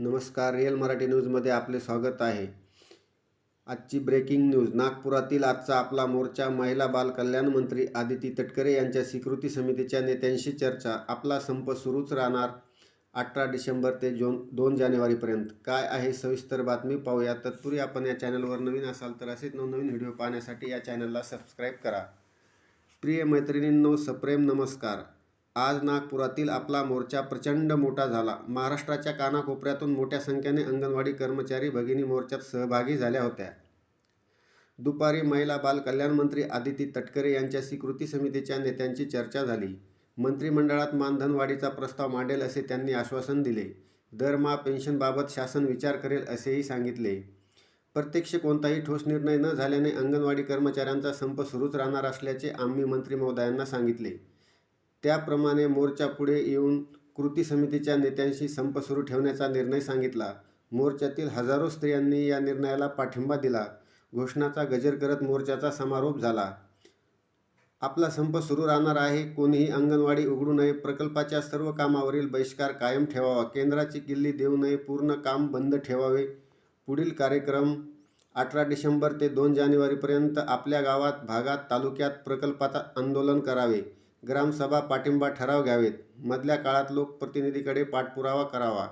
नमस्कार रिअल मराठी न्यूजमध्ये आपले स्वागत आहे. आजची ब्रेकिंग न्यूज नागपुरातील आजचा आपला मोर्चा महिला बाल कल्याण मंत्री आदिती तटकरे यांच्या स्वीकृती समितीच्या नेत्यांशी चर्चा. आपला संप सुरूच राहणार अठरा डिसेंबर ते जोन दोन जानेवारीपर्यंत. काय आहे सविस्तर बातमी पाहूया. तत्पूर्वी आपण या चॅनलवर नवीन असाल तर असेच नवनवीन व्हिडिओ पाहण्यासाठी या चॅनलला सबस्क्राईब करा. प्रिय मैत्रिणींनो सप्रेम नमस्कार. आज नागपुरातील आपला मोर्चा प्रचंड मोठा झाला. महाराष्ट्राच्या कानाकोपऱ्यातून मोठ्या संख्येने अंगणवाडी कर्मचारी भगिनी मोर्चात सहभागी झाल्या होत्या. दुपारी महिला बाल कल्याण मंत्री आदिती तटकरे यांच्या स्वीकृती समितीच्या नेत्यांची चर्चा झाली. मंत्रिमंडळात मानधनवाढीचा प्रस्ताव मांडेल असे त्यांनी आश्वासन दिले. दरमहा पेन्शनबाबत शासन विचार करेल असेही सांगितले. प्रत्यक्ष कोणताही ठोस निर्णय न झाल्याने अंगणवाडी कर्मचाऱ्यांचा संप सुरूच राहणार असल्याचे आम्ही मंत्री महोदयांना सांगितले. त्याप्रमाणे मोर्चा पुढे येऊन कृती समितीच्या नेत्यांशी संप सुरू ठेवण्याचा निर्णय सांगितला. मोर्चातील हजारो स्त्रियांनी या निर्णयाला पाठिंबा दिला. घोषणाचा गजर करत मोर्चाचा समारोप झाला. आपला संप सुरू राहणार आहे. कोणीही अंगणवाडी उघडू नये. प्रकल्पाच्या सर्व कामावरील बहिष्कार कायम ठेवावा. केंद्राची किल्ली देऊ नये. पूर्ण काम बंद ठेवावे. पुढील कार्यक्रम अठरा डिसेंबर ते दोन जानेवारीपर्यंत आपल्या गावात भागात तालुक्यात प्रकल्पात आंदोलन करावे. ग्रामसभा पाठिंबा ठराव घ्यावेत. मधल्या काळात लोकप्रतिनिधीकडे पाठपुरावा करावा.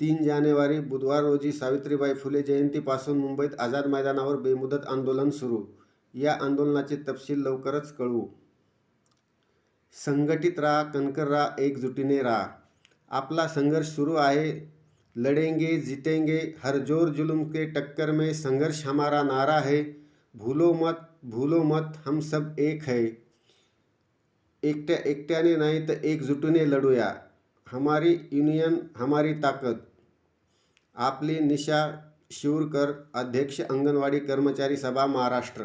तीन जानेवारी बुधवार रोजी सावित्रीबाई फुले जयंतीपासून मुंबईत आझाद मैदानावर बेमुदत आंदोलन सुरू. या आंदोलनाचे तपशील लवकरच कळवू. संघटित राहा कणकर राहा एकजुटीने राहा. आपला संघर्ष सुरू आहे. लढेंगे जीतेंगे हर जोर जुलूम के टक्कर में संघर्ष हमारा नारा है. भूलो मत भूलो मत हम सब एक है. एकट्या एकट्याने नाही तर एकजुटीने लढूया. हमारी युनियन हमारी ताकद. आपली निशा शिवरकर अध्यक्ष अंगणवाडी कर्मचारी सभा महाराष्ट्र.